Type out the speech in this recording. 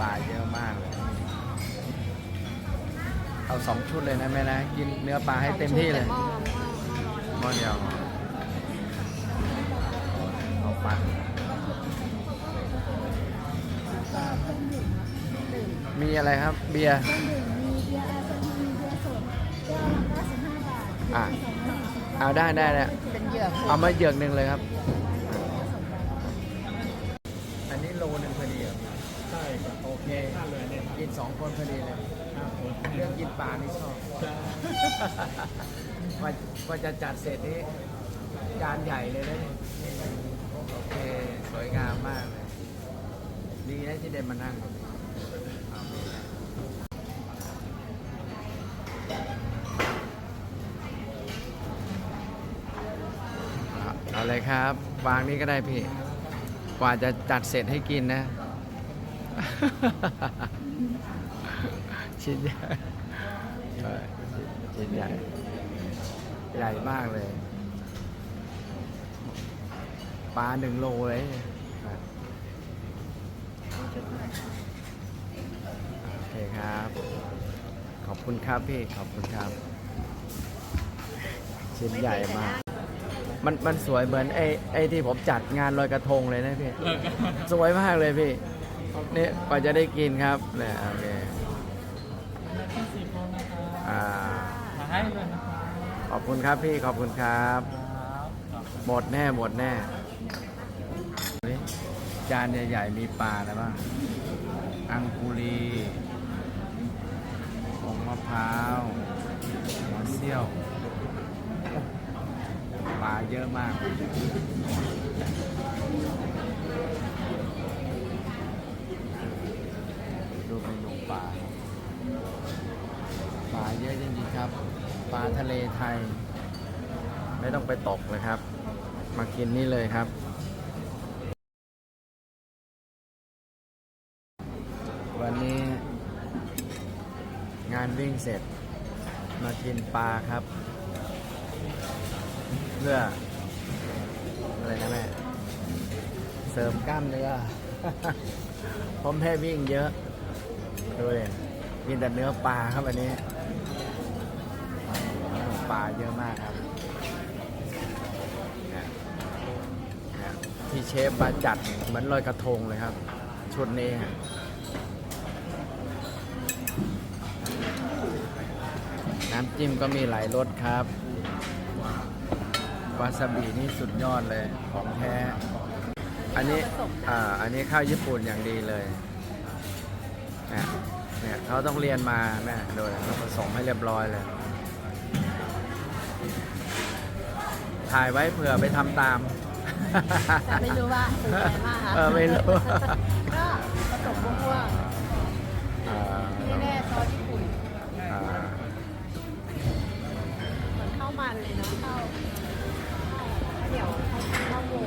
ปลาเยอะมากเลยเอาสองชุดเลยนะแม่นะ กินเนื้อปลาให้เต็มที่เลยหม้อเดียวเอาปลามีอะไรครับ เบียร์อะเอาได้ได้เนี่ยเอามาเยือกหนึ่งเลยครับ อันนี้โลหนึ่งพอดีครั ใช่ครับโอเคถ้าเลยเนี่ยกินสองคนพอดีเลยครับผมเรื่องกินปลานี่ชอบว่าว่าจะจัดเสร็จนี้จานใหญ่เลยนะเนี่ยโอเค สวยงามมากเลย ดีนะที่ได้มานั่งเอาเอาเอาเลยครับ วางนี้ก็ได้พี่ กว่าจะจัดเสร็จให้กินนะ ชิ้นใหญ่ใช่ชิ้นใหญ่ ใหญ่มากเลย ปลาหนึ่งโลเลยโอเคครับ ขอบคุณครับพี่ ขอบคุณครับ ชิ้นใหญ่มาก มันมันสวยเหมือนไอ้ไอ้ที่ผมจัดงานลอยกระทงเลยนะพี่ สวยมากเลยพี่ นี่กว่าจะได้กินครับเนี่ยโอเคที่สี่คนนะครับอ่ามาให้เลยนะครับขอบคุณครับพี่ขอบคุณครับ ครับครับหมดแน่หมดแน่นี่จานใหญ่ๆมีปลาอะไรบ้างอังกุรีผงมะพร้าวหัวเซี่ยว ปลาเยอะมาก ดูเมนูปลา ปลาเยอะจริงๆครับ ปลา ทะเลไทย ไม่ต้องไปตกเลยครับ มากินนี่เลยครับ วันนี้ งานวิ่งเสร็จ มากินปลาครับ เพื่อ อะไรนะแม่ เสริมกล้ามเนื้อผมแพ้วิ่งเยอะดูเลยกินแต่เนื้อปลาครับวันนี้ ปลาเยอะมากครับเนี่ยเนี่ยที่เชฟมาจัดเหมือนลอยกระทงเลยครับ ชุดนี้ฮะน้ำจิ้มก็มีหลายรสครับ วาซาบินี่สุดยอดเลยของแท้ อันนี้ อ่า อันนี้ข้าวญี่ปุ่นอย่างดีเลยเนี่ยเนี่ยเขาต้องเรียนมาแม่โดยเขาผสมให้เรียบร้อยเลย ถ่ายไว้เผื่อไปทำตาม แต่ไม่รู้ว่าเป็นไงบ้างคะเออไม่รู้ ก็ผสมม่วงอ่าๆนี่แน่ซอสญี่ปุ่นอ่าเหมือนข้าวมันเลยเนาะข้าวข้าวเหนียวข้าวโมง